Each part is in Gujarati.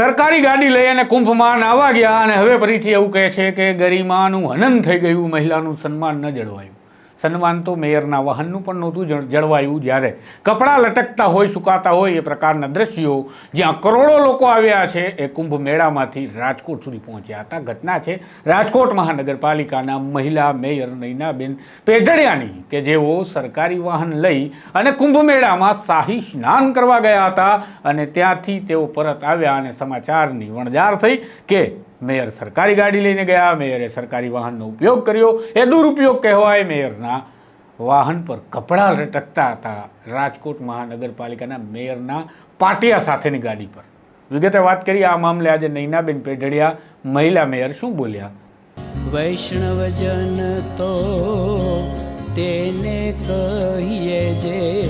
સરકારી ગાડી લઈ અને કુંભમાં નાવા ગયા અને હવે ફરીથી એવું કહે છે કે ગરિમાનું હનન થઈ ગયું, મહિલાનું સન્માન ન જળવાયું. સન્માન તો મેયરના વાહનનું પણ નહોતું જળવાયું જ્યારે. કપડાં લટકતા હોય, સુકાતા હોય એ પ્રકારના દ્રશ્યો જ્યાં કરોડો લોકો આવ્યા છે, એ કુંભ મેળામાંથી રાજકોટ સુધી પહોંચ્યા હતા. ઘટના છે રાજકોટ મહાનગરપાલિકાના મહિલા મેયર નૈનાબેન પેઢડિયાની, કે જેઓ સરકારી વાહન લઈ અને કુંભ મેળામાં શાહી સ્નાન કરવા ગયા હતા અને ત્યાંથી તેઓ પરત આવ્યા અને સમાચારની વણઝાર થઈ કે મેયર સરકારી ગાડી લઈને ગયા મેયરે સરકારી વાહનનો ઉપયોગ કર્યો. એ દુરુપયોગ કહેવાય મેયરના વાહન પર કપડાં લટકતા હતા. રાજકોટ મહાનગરપાલિકાના મેયરના પાટિયા સાથેની ગાડી પર. વિગતે વાત કરી આ મામલે આજે નૈનાબેન પેઢડિયા મહિલા મેયર શું બોલ્યા? વૈષ્ણવજન તો તેને કહીએ જે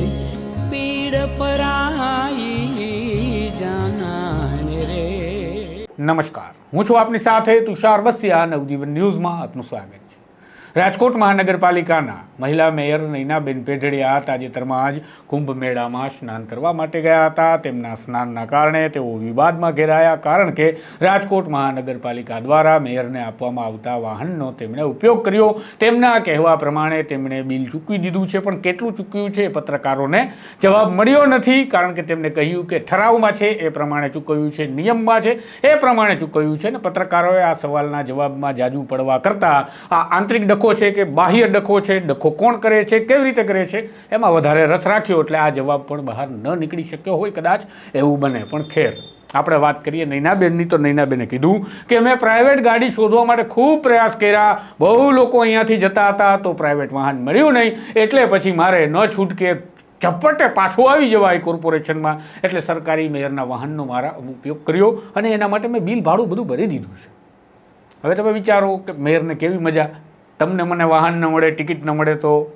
પીડ પરાઈ જાનાને રે. નમસ્કાર. હું છું આપની સાથે તુષાર બસિયા નવજીવન ન્યૂઝમાં આપનું સ્વાગત. રાજકોટ મહાનગરપાલિકાના મહિલા મેયર નૈનાબેન પેઢડિયા તાજેતરમાં જ કુંભ મેળામાં સ્નાન કરવા માટે ગયા હતા. તેમના સ્નાનના કારણે તેઓ વિવાદમાં ઘેરાયા કારણ કે રાજકોટ મહાનગરપાલિકા દ્વારા મેયરને આપવામાં આવતા વાહનનો તેમણે ઉપયોગ કર્યો. તેમના કહેવા પ્રમાણે તેમણે બિલ ચૂકવી દીધું છે, પણ કેટલું ચૂક્યું છે પત્રકારોને જવાબ મળ્યો નથી કારણ કે તેમણે કહ્યું કે ઠરાવમાં છે, એ પ્રમાણે ચૂકવ્યું છે, નિયમમાં છે, એ પ્રમાણે ચૂકવ્યું છે ને પત્રકારોએ આ સવાલના જવાબમાં જાજુ પડવા કરતાં આ આંતરિક ડખો છે કે બાહ્ય ડખો છે? ડખો કોણ કરે છે? કેવી રીતે કરે છે? એમાં વધારે રસ રાખ્યો એટલે આ જવાબ પણ બહાર ન નીકળી શક્યો હોય કદાચ એવું બને. પણ ખેર, આપણે વાત કરીએ નૈનાબેનની, તો નૈનાબેને કીધું કે મેં પ્રાઇવેટ ગાડી શોધવા માટે ખૂબ પ્રયાસ કર્યા. બહુ લોકો અહીંયાથી જતા હતા, તો પ્રાઇવેટ વાહન મળ્યું નહીં. એટલે પછી મારે ન છૂટકે ઝપટે પાછું આવી જવાય કોર્પોરેશનમાં એટલે સરકારી મેયરના વાહનનો મારા ઉપયોગ કર્યો અને એના માટે મેં બિલ ભાડું બધું ભરી દીધું છે. હવે તમે વિચારો કે મેયરને કેવી મજા? તમને મને વાહન ન મળે, ટિકિટ ન મળે તો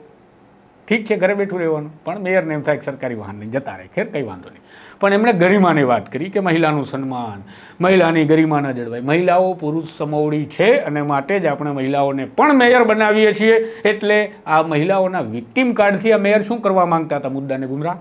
ઠીક છે, ઘરે બેઠું રહેવાનું. પણ મેયરને એમ થાય સરકારી લઈને જતા રહે, ખેર કંઈ વાંધો નહીં. પણ એમણે ગરિમાની વાત કરી કે મહિલાનું સન્માન, મહિલાની ગરિમા ન જળવાય મહિલાઓ પુરુષ સમોવડી છે અને માટે જ આપણે મહિલાઓને પણ મેયર બનાવીએ છીએ. એટલે આ મહિલાઓના વિક્ટિમ કાર્ડથી આ મેયર શું કરવા માંગતા હતા, મુદ્દાને ગુમરાહ?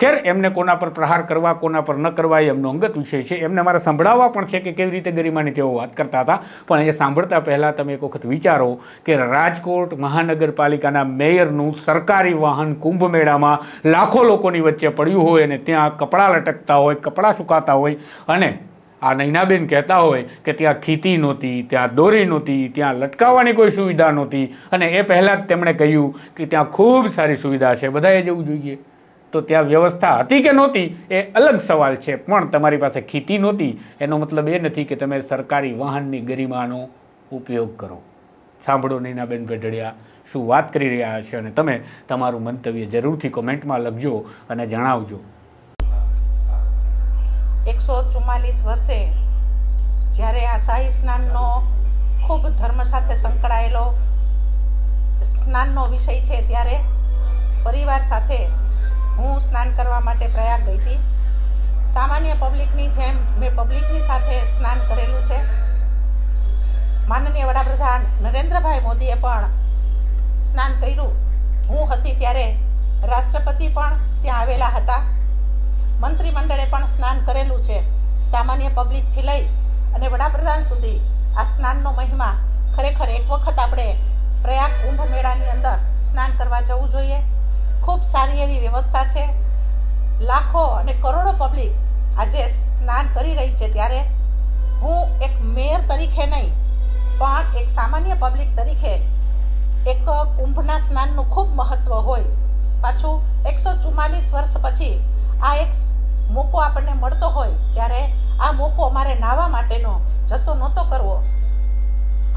ખેર, એમને કોના પર પ્રહાર કરવા, કોના પર ન કરવા એ એમનો અંગત વિષય છે. એમને મારે સંભળાવવા પણ છે કે કેવી રીતે ગરિમાની તેઓ વાત કરતા હતા. પણ એ સાંભળતા પહેલાં તમે એક વખત વિચારો કે રાજકોટ મહાનગરપાલિકાના મેયરનું સરકારી વાહન કુંભ મેળામાં લાખો લોકોની વચ્ચે પડ્યું હોય અને ત્યાં કપડાં લટકતા હોય, કપડાં સુકાતા હોય અને આ નૈનાબેન કહેતા હોય કે ત્યાં ખીતી નહોતી, ત્યાં દોરી નહોતી, ત્યાં લટકાવવાની કોઈ સુવિધા નહોતી. અને એ પહેલાં જ તેમણે કહ્યું કે ત્યાં ખૂબ સારી સુવિધા છે. બધાએ જવું જોઈએ. તો ત્યાં વ્યવસ્થા હતી કે નહોતી એ અલગ સવાલ છે. પણ તમારી પાસે ખીતી નહોતી, એનો મતલબ એ નથી કે તમે સરકારી વાહનની ગરિમાનો ઉપયોગ કરો. સાંભળો નીનાબેન ભેઢડિયા, શું વાત કરી રહ્યા છે અને તમે તમારું મંતવ્ય જરૂરથી કોમેન્ટમાં લખજો અને જણાવજો. એકસો ચુમ્માલીસ વર્ષે જ્યારે આ શાહી સ્નાનનો ખૂબ ધર્મ સાથે સંકળાયેલો સ્નાનનો વિષય છે, ત્યારે પરિવાર સાથે હું સ્નાન કરવા માટે પ્રયાગ ગઈ હતી. સામાન્ય પબ્લિકની જેમ મેં પબ્લિકની સાથે સ્નાન કરેલું છે. માનનીય વડાપ્રધાન નરેન્દ્રભાઈ મોદીએ પણ સ્નાન કર્યું. હું હતી ત્યારે રાષ્ટ્રપતિ પણ ત્યાં આવેલા હતા. મંત્રીમંડળે પણ સ્નાન કરેલું છે. સામાન્ય પબ્લિકથી લઈ અને વડાપ્રધાન સુધી આ સ્નાનનો મહિમા ખરેખર એક વખત આપણે પ્રયાગ કુંભ મેળાની અંદર સ્નાન કરવા જવું જોઈએ. ખૂબ સારી એવી વ્યવસ્થા છે. લાખો અને કરોડો પબ્લિક આજે સ્નાન કરી રહી છે ત્યારે હું એક મેયર તરીકે નહીં, પણ એક સામાન્ય પબ્લિક તરીકે એક કુંભના સ્નાનનું ખૂબ મહત્વ હોય. પાછું એકસો ચુમ્માલીસ વર્ષ પછી આ એક મોકો આપણને મળતો હોય ત્યારે આ મોકો અમારે નાહવા માટેનો જતો નહોતો કરવો.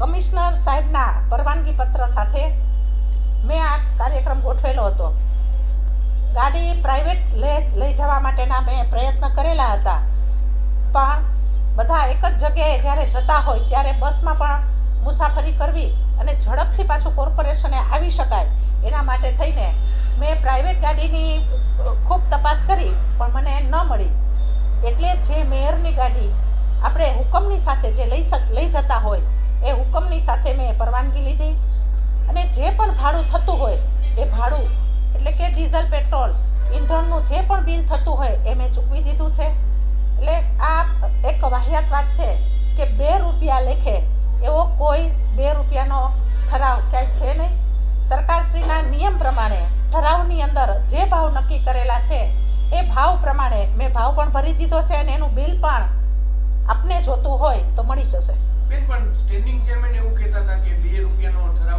કમિશનર સાહેબના પરવાનગી પત્ર સાથે મેં આ કાર્યક્રમ ગોઠવેલો હતો. ગાડી પ્રાઇવેટ લઈ લઈ જવા માટેના મેં પ્રયત્ન કરેલા હતા. પણ બધા એક જ જગ્યાએ જ્યારે જતા હોય ત્યારે બસમાં પણ મુસાફરી કરવી અને ઝડપથી પાછું કોર્પોરેશને આવી શકાય એના માટે થઈને મેં પ્રાઇવેટ ગાડીની ખૂબ તપાસ કરી, પણ મને ન મળી. એટલે જે મેયરની ગાડી આપણે હુકમની સાથે જે લઈ શક લઈ જતા હોય, એ હુકમની સાથે મેં પરવાનગી લીધી અને જે પણ ભાડું થતું હોય, એ ભાડું એટલે કે ડીઝલ પેટ્રોલ ઇંધણનું જે પણ બિલ થતું હોય એ મેં ચૂકવી દીધું છે. એટલે આ એક વાહિયાત વાત છે કે બે રૂપિયા લેખે એવો કોઈ બે રૂપિયાનો ઠરાવ ક્યાંય છે નહીં. સરકારશ્રીના નિયમ પ્રમાણે ઠરાવની અંદર જે ભાવ નક્કી કરેલા છે એ ભાવ પ્રમાણે મેં ભાવ પણ ભરી દીધો છે અને એનું બિલ પણ આપને જોતું હોય તો મળી જશે. બેન પણ સ્ટેન્ડિંગ ચેરમેન એવું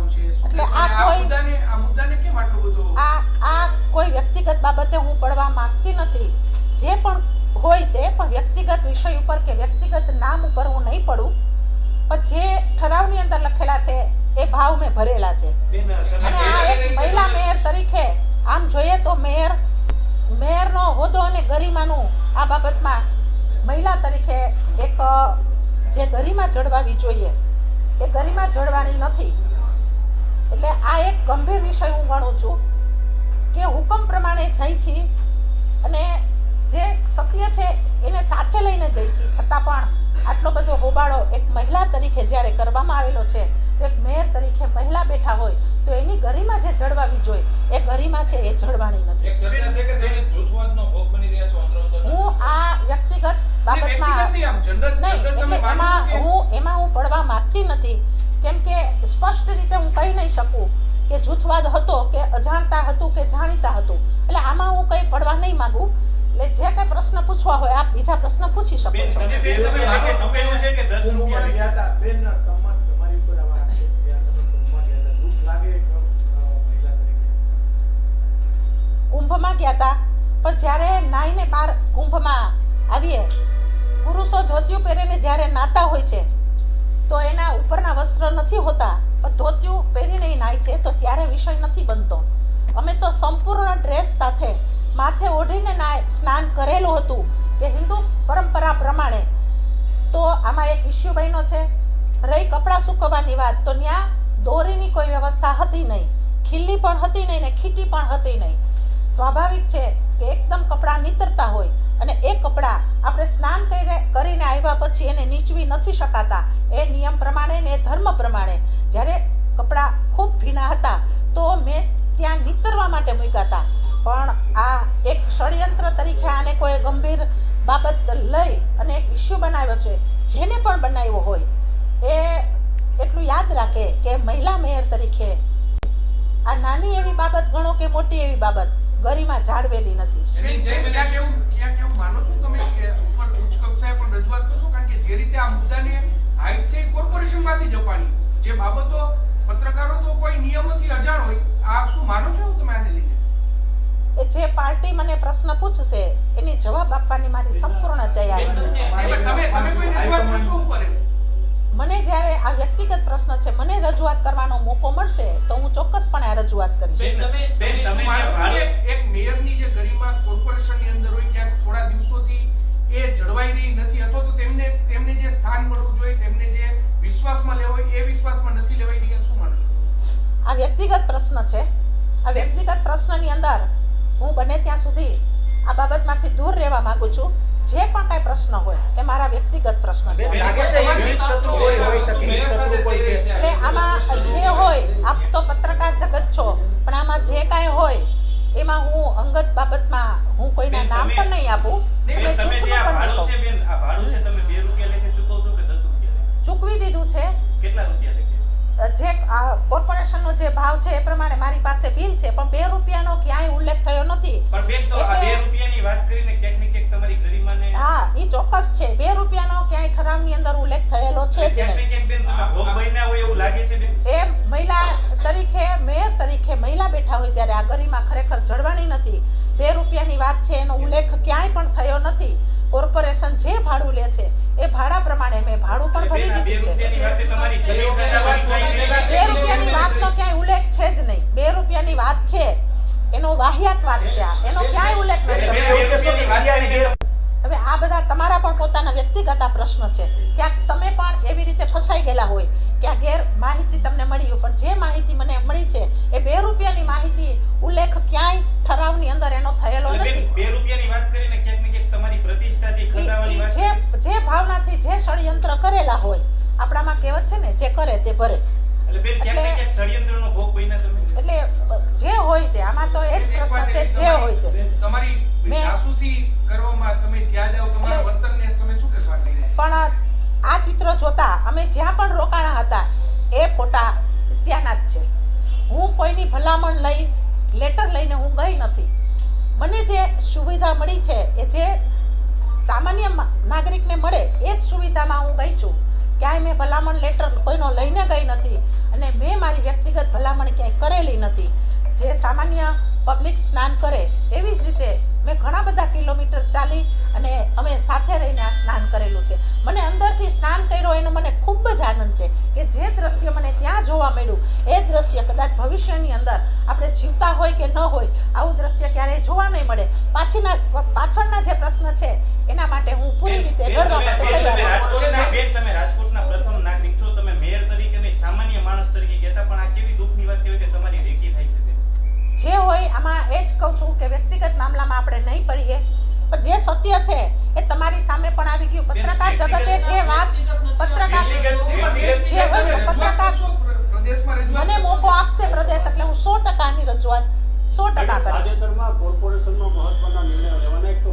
છે એટલે આ કોઈ- મુદ્દાને આ મુદ્દાને કેમ આટલું બધું? આ આ કોઈ વ્યક્તિગત બાબતે હું પડવા માંગતી નથી. જે પણ હોય તે પણ વ્યક્તિગત વિષય ઉપર કે વ્યક્તિગત નામ ઉપર હું નહીં પડું. પણ જે ઠરાવની અંદર લખેલા છે એ ભાવ મેં ભરેલા છે. અને આ એક મહિલા મેયર તરીકે આમ જોઈએ તો મેયર મેયરનો હોદ્દો અને ગરિમાનું આ બાબતમાં મહિલા તરીકે એક જે ગરિમા જળવાવી જોઈએ. એ ગરિમા જળવાની નથી. એટલે આ એક ગંભીર વિષય હું ગણું છું કે હુકમ પ્રમાણે જઈ છી અને જે સત્ય છે એને સાથે લઈને જઈ છી. છતાં પણ આટલો બધો હોબાળો એક મહિલા તરીકે જ્યારે કરવામાં આવેલો છે તો એક મેયર તરીકે મહિલા બેઠા હોય તો એની ગરિમા જે જળવાવી જોઈએ એ ગરિમા છે એ જળવાણી નથી. હું આ વ્યક્તિગત બાબતમાં નહીં, એટલે એમાં હું એમાં હું પડવા માંગતી નથી કેમ કે સ્પષ્ટ રીતે હું કહી નહીં શકું કે જૂથવાદ હતો કે અજાણતા હતું કે જાણીતા હતું. એટલે આમાં હું કંઈ પડવા નહીં માંગુ. એટલે જે કંઈ પ્રશ્ન પૂછવા હોય આપ બીજા પ્રશ્ન પૂછી શકો છો. કુંભમાં ગયા હતા પણ જ્યારે નાઈને બાર કુંભમાં આવીએ પુરુષો ધોતિયું પહેરીને જ્યારે નાતા હોય છે તો એના ઉપરના વસ્ત્ર નથી હોતા. પણ ધોતિયું પહેરીને નાય છે, તો ત્યારે વિષય નથી બનતો. અમે તો સંપૂર્ણ ડ્રેસ સાથે માથે ઓઢીને સ્નાન કરેલું હતું કે હિન્દુ પરંપરા પ્રમાણે. તો આમાં એક ઇસ્યુ બન્યો છે, રહી કપડાં સૂકવવાની વાત. તો ત્યાં દોરીની કોઈ વ્યવસ્થા હતી નહીં. ખીલ્લી પણ હતી નહીં ને ખીટી પણ હતી નહીં. સ્વાભાવિક છે કે એકદમ કપડાં નીતરતા હોય. અને એ કપડાં આપણે સ્નાન કરીને કરીને આવ્યા પછી એને નીચવી નથી શકાતા. એ નિયમ પ્રમાણે ને ધર્મ પ્રમાણે. જ્યારે કપડાં ખૂબ ભીના હતા, તો મેં ત્યાં નીતરવા માટે મૂક્યા હતા. પણ આ એક ષડયંત્ર તરીકે આને કોઈ ગંભીર બાબત લઈ અને એક ઇસ્યુ બનાવ્યો છે, જેને પણ બનાવ્યો હોય. એ એટલું યાદ રાખે કે મહિલા મેયર તરીકે આ નાની એવી બાબત ગણો કે મોટી એવી બાબત? ગરિમા જાળવેલી નથી. બેન, જૈન, ક્યાંક એવું ક્યાંક એવું માનો છો તમે ઉપર ઉચ્ચ કક્ષાએ પણ કારણ કે જે રીતે આ મુદ્દાને હાઈટ છે કોર્પોરેશનમાંથી જ જે બાબતો પત્રકારો તો કોઈ નિયમોથી અજાણ હોય આ શું માનો છો તમે આને લીધે એ જે પાર્ટી મને પ્રશ્ન પૂછશે એની જવાબ આપવાની મારી સંપૂર્ણ તૈયારી છે. તમે તમે કોઈ રજૂઆત કરશો ઉપર એમ? મને જ્યારે આ વ્યક્તિગત પ્રશ્ન છે મને રજૂઆત કરવાનો મોકો મળશે તો હું ચોક્કસપણે આ રજૂઆત કરીશ. તમે બેન, તમે એક મેયરની જે ગરિમા કોર્પોરેશનની અંદર હોય ક્યાંક થોડા દિવસોથી એ જળવાઈ રહી નથી અથવા તો તેમને તેમને જે સ્થાન મળવું જોઈએ તેમને જે વિશ્વાસમાં લેવો એ વિશ્વાસમાં નથી લેવાઈ રહ્યા શું માનો છો? આ વ્યક્તિગત પ્રશ્ન છે. આ વ્યક્તિગત પ્રશ્નની અંદર હું બને ત્યાં સુધી આ બાબતમાંથી દૂર રહેવા માંગુ છું. જે પણ કાંઈ પ્રશ્ન હોય એ મારા વ્યક્તિગત પ્રશ્ન છે. એટલે આમાં જે હોય આપ તો પત્રકાર જગત છો પણ આમાં જે કાંઈ હોય એમાં હું અંગત બાબતમાં હું કોઈના નામ પણ નહીં આપું એટલે? ચૂકવી દીધું છે કેટલા રૂપિયા લેખે જે આ કોર્પોરેશનનો જે ભાવ છે એ પ્રમાણે મારી પાસે બિલ છે પણ બે રૂપિયાનો ક્યાંય ઉલ્લેખ થયો નથી. પણ બેન તો આ બે રૂપિયાની વાત કરીને ક્યાંક ને ક્યાંક તમારી ગરિમાને હા એ ચોક્કસ છે. બે રૂપિયાનો ક્યાંય ઠરાવની અંદર ઉલ્લેખ થયેલો છે જ નહીં. ક્યાંક બેન તમે ભોગ બન્યા હોય એવું લાગે છે બેન. એ મહિલા તરીકે મેયર તરીકે મહિલા બેઠા હોય ત્યારે આ ગરિમા ખરેખર જળવાણી નથી. બે રૂપિયાની વાત છે એનો ઉલ્લેખ ક્યાંય પણ થયો નથી. કોર્પોરેશન જે ભાડું લે છે એ ભાડા પ્રમાણે મેં ભાડું પણ ભરી દીધું છે. બે રૂપિયાની વાત વાતનો ક્યાંય ઉલ્લેખ છે જ નહીં. બે રૂપિયાની વાત છે. એનો વાહિયાત વાત છે આ. એનો ક્યાંય ઉલ્લેખ નથી બેન, બે રૂપિયાની વાત કરીને હવે આ બધા તમારા પણ પોતાના વ્યક્તિગત આ પ્રશ્ન છે. ક્યાંક તમે પણ એવી રીતે ફસાઈ ગયેલા હોય કે આ ગેર માહિતી તમને મળી પણ જે માહિતી મને મળી છે એ બે રૂપિયાની માહિતી ઉલ્લેખ ક્યાંય ઠરાવની અંદર એનો થયેલો નથી. બે રૂપિયાની વાત કરીને ક્યાંક ને ક્યાંક તમારી પ્રતિષ્ઠાથી ખંડાવાની વાત જે જે ભાવનાથી જે ષડયંત્ર કરેલા હોય આપણામાં કહેવત છે ને જે કરે તે ભરે. એટલે એટલે- ષડયંત્રનો ભોગ બન્યા તમે? એટલે જે હોય તે આમાં તો એ જ પ્રશ્ન છે જે હોય તે. તમારી જાસૂસી કરવામાં તમે જ્યાં જાઓ તમારા વર્તનને તમે શું કહેશો પણ આ ચિત્ર જોતા અમે જ્યાં પણ રોકાણા હતા એ ફોટા ત્યાંના જ છે. હું કોઈની ભલામણ લઈ લેટર લઈને હું ગઈ નથી. મને જે સુવિધા મળી છે એ જે સામાન્ય નાગરિકને મળે એ જ સુવિધામાં હું ગઈ છું. ક્યાંય મેં ભલામણ લેટર કોઈનો લઈને ગઈ નથી. અને મેં મારી વ્યક્તિગત ભલામણ ક્યાંય કરેલી નથી. જે સામાન્ય પબ્લિક સ્નાન કરે એવી જ રીતે મેં ઘણા બધા કિલોમીટર ચાલી અને અમે સાથે રહીને આ સ્નાન કરેલું છે. મને અંદરથી સ્નાન કર્યો એનો મને ખૂબ જ આનંદ છે કે જે દ્રશ્ય મને ત્યાં જોવા મળ્યું એ દ્રશ્ય કદાચ ભવિષ્યની અંદર આપણે જીવતા હોય કે ન હોય આવું દ્રશ્ય ક્યારેય જોવા નહીં મળે. પાછીના પાછળના જે પ્રશ્ન છે એના માટે હું પૂરી રીતે લડવા માટે તૈયાર છું. તમે રાજકોટના પ્રથમ નાગરિક છો તમે મેયર તરીકે સામાન્ય માણસ તરીકે કહેતા પણ આ કેવી દુઃખની વાત કહેવાય કે તમારી રેકી થાય છે જે હોય આમાં એ જ કહું છું કે વ્યક્તિગત મામલામાં આપણે નહીં પડીએ. પણ જે સત્ય છે એ તમારી સામે પણ આવી ગયું. પત્રકાર જગતે જે વાત પત્રકાર જે હોય પત્રકાર મને મોકો આપશે પ્રદેશ એટલે હું સો ટકાની રજૂઆત સો ટકા કરીશ. તાજેતરમાં કોર્પોરેશનનો મહત્વના નિર્ણયો લેવાના એક તો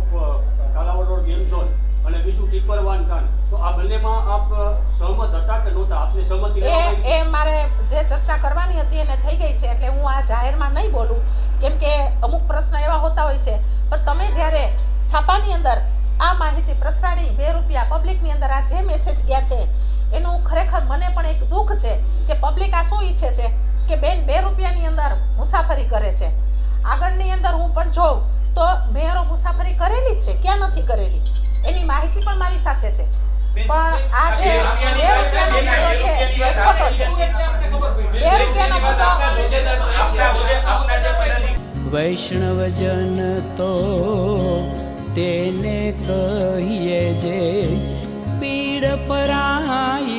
કાલાવડ રોડ ગેમ ઝોન. અને બીજું ટીપર વાન કાન તો આ બંનેમાં આપ સહમત હતા કે નહોતા? આપને સહમતિ એ એ મારે જે ચર્ચા કરવાની હતી એને થઈ ગઈ છે એટલે હું આ જાહેરમાં નહીં બોલું. કેમ કે અમુક પ્રશ્ન એવા હોતા હોય છે. પણ તમે જ્યારે છાપાની અંદર આ માહિતી પ્રસારી બે રૂપિયા પબ્લિકની અંદર આ જે મેસેજ ગયા છે એનું ખરેખર મને પણ એક દુઃખ છે કે પબ્લિક આ શું ઈચ્છે છે કે બેન બે રૂપિયાની અંદર મુસાફરી કરે છે. આગળની અંદર હું પણ જોઉં તો મેયરો મુસાફરી કરેલી જ છે ક્યાં નથી કરેલી? માહિતી પણ મારી સાથે છે. પણ આ જે બે રૂપિયાનો છે એ ખોટો છે. બે રૂપિયાનો વૈષ્ણવજન તો તેને કહીએ જે પીડ પરાય